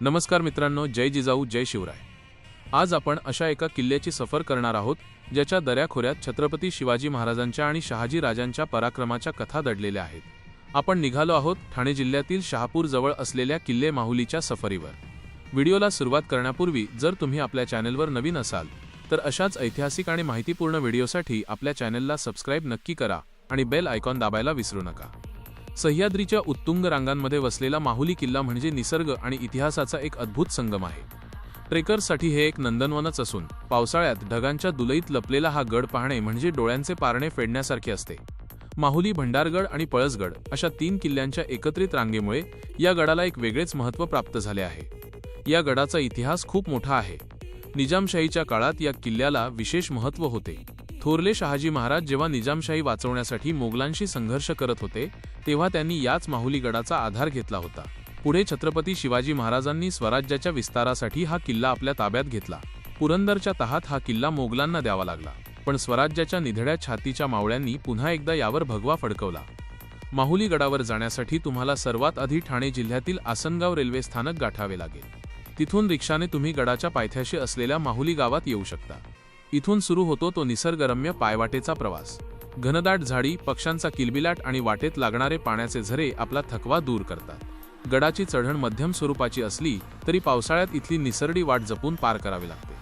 नमस्कार मित्रांनो जय जिजाऊ जय शिवराय. आज आपण अशा एका किल्ल्याची सफर करणार आहोत ज्याच्या दऱ्याखोऱ्यात छत्रपती शिवाजी महाराजांच्या आणि शहाजी राजांच्या पराक्रमाच्या कथा दडलेल्या आहेत. आपण निघालो आहोत ठाणे जिल्ह्यातील शहापूर जवळ असलेल्या किल्ले माहुलीच्या सफरीवर. व्हिडिओला सुरुवात करण्यापूर्वी जर तुम्ही आपल्या चॅनेलवर नवीन असाल तर अशाच ऐतिहासिक आणि माहितीपूर्ण व्हिडिओसाठी आपल्या चॅनेलला सबस्क्राईब नक्की करा आणि बेल आयकॉन दाबायला विसरू नका. सह्याद्रीच्या उत्तुंग रांगांमध्ये वसलेला माहुली किल्ला म्हणजे निसर्ग आणि इतिहासाचा एक अद्भुत संगम आहे. ट्रेकर्ससाठी हे एक नंदनवनच असून पावसाळ्यात ढगांच्या दुलईत लपलेला हा गड पाहणे म्हणजे डोळ्यांचे पारणे फेडण्यासारखे असते. माहुली भंडारगड आणि पळसगड अशा तीन किल्ल्यांच्या एकत्रित रांगेमुळे या गडाला एक वेगळेच महत्त्व प्राप्त झाले आहे. या गडाचा इतिहास खूप मोठा आहे. निजामशाहीच्या काळात या किल्ल्याला विशेष महत्त्व होते. थोरले शहाजी महाराज जेव्हा निजामशाही वाचवण्यासाठी मोगलांशी संघर्ष करत होते तेव्हा त्यांनी याच माहुली गडाचा आधार घेतला होता. पुढे छत्रपती शिवाजी महाराजांनी स्वराज्याच्या विस्तारासाठी हा किल्ला आपल्या ताब्यात घेतला. पुरंदरच्या तहात हा किल्ला मोगलांना द्यावा लागला. पण स्वराज्याच्या निधड्या छातीच्या मावळ्यांनी पुन्हा एकदा यावर भगवा फडकवला. माहुली गडावर जाण्यासाठी तुम्हाला सर्वात आधी ठाणे जिल्ह्यातील आसनगाव रेल्वे स्थानक गाठावे लागेल. तिथून रिक्षाने तुम्ही गडाच्या पायथ्याशी असलेल्या माहुली गावात येऊ शकता. इथून सुरू होतो तो निसर्गरम्य पायवाटेचा प्रवास. घनदाट झाडी पक्ष्यांचा किलबिलाट आणि वाटेत लागणारे पाण्याचे झरे आपला थकवा दूर करतात. गडाची चढण मध्यम स्वरूपाची असली तरी पावसाळ्यात इथली निसरडी वाट जपून पार करावी लागते.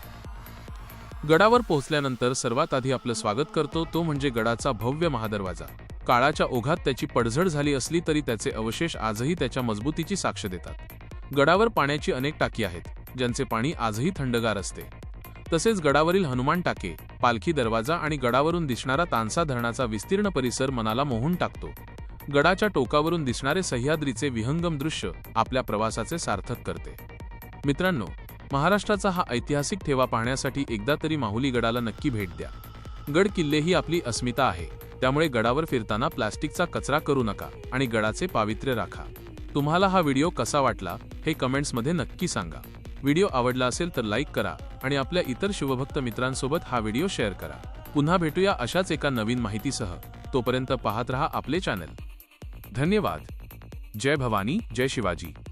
गडावर पोहोचल्यानंतर सर्वात आधी आपलं स्वागत करतो तो म्हणजे गडाचा भव्य महादरवाजा. काळाच्या ओघात त्याची पडझड झाली असली तरी त्याचे अवशेष आजही त्याच्या मजबूतीची साक्ष देतात. गडावर पाण्याची अनेक टाकी आहेत ज्यांचे पाणी आजही थंडगार असते. तसेच गडावरील हनुमान टाके पालखी दरवाजा आणि गडावरून दिसणारा तानसा धरणाचा विस्तीर्ण परिसर मनाला मोहून टाकतो. गडाच्या टोकावरून दिसणारे सह्याद्रीचे विहंगम दृश्य आपल्या प्रवासाचे सार्थक करते. मित्रांनो महाराष्ट्राचा हा ऐतिहासिक ठेवा पाहण्यासाठी एकदा तरी माहुली गडाला नक्की भेट द्या. गड किल्ले ही आपली अस्मिता आहे त्यामुळे गडावर फिरताना प्लास्टिकचा कचरा करू नका आणि गडाचे पावित्र्य राखा. तुम्हाला हा व्हिडिओ कसा वाटला हे कमेंट्समध्ये नक्की सांगा. व्हिडिओ आवडला असेल तर लाईक करा आणि आपल्या इतर शिवभक्त मित्रांसोबत हा व्हिडिओ शेअर करा. पुन्हा भेटूया अशाच एका नवीन माहितीसह. तोपर्यंत पाहत रहा आपले चॅनल. धन्यवाद. जय भवानी जय शिवाजी.